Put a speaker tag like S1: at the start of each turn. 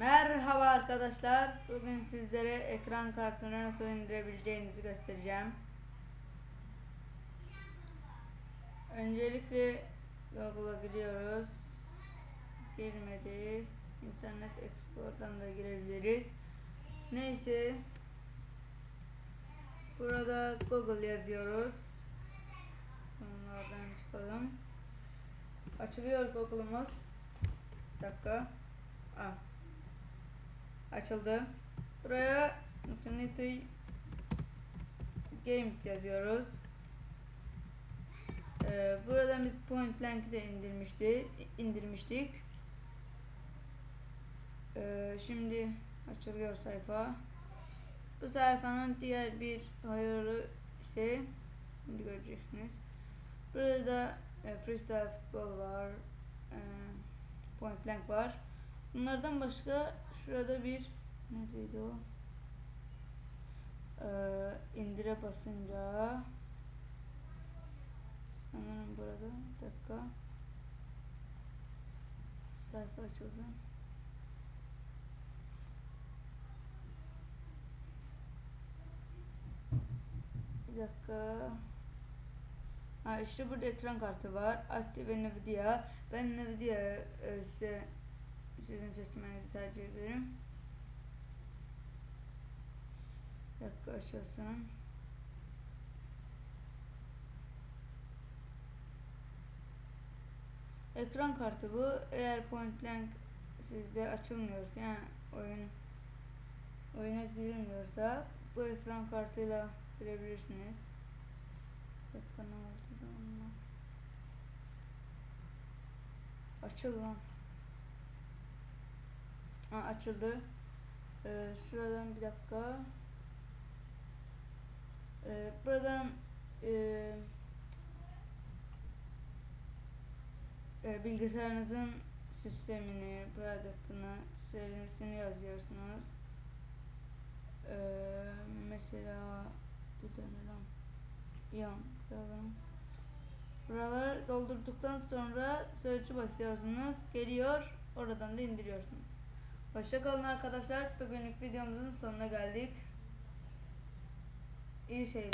S1: Merhaba arkadaşlar. Bugün sizlere ekran kartını nasıl indirebileceğinizi göstereceğim. Öncelikle Google'a giriyoruz. Girmedi. İnternet Explorer'dan da girebiliriz. Neyse. Burada Google yazıyoruz. Bunlardan çıkalım. Açılıyor Google'ımız. Bir dakika. Ah. Açıldı. Buraya Infinity Games yazıyoruz. Ee, buradan biz Point Blank'i de indirmiştik. indirmiştik. Ee, şimdi açılıyor sayfa. Bu sayfanın diğer bir hayırı ise şimdi göreceksiniz. Burada e, freestyle futbol var. E, point blank var. Bunlardan başka şurada bir neredeydi o? Ee, indire basınca sanırım burada bir dakika sayfa açılsın. Bir dakika. Ha işte burada ekran kartı var. Active Nvidia. Ben Nvidia e, size sizin seçmenizi tercih ederim. Açılsın. Ekran kartı bu. Eğer point blank sizde açılmıyorsa yani oyun oyuna girilmiyorsa bu ekran kartıyla girebilirsiniz. Dakika oldu da? Açıl lan. Ha, açıldı. Ee, şuradan bir dakika. Ee, buradan e, e, bilgisayarınızın sistemini, product'ını, serisini yazıyorsunuz. Ee, mesela bu lan? Yan yazalım. Buraları doldurduktan sonra search'ü basıyorsunuz. Geliyor. Oradan da indiriyorsunuz. Hoşçakalın arkadaşlar. Bugünlük videomuzun sonuna geldik. İyi seyirler.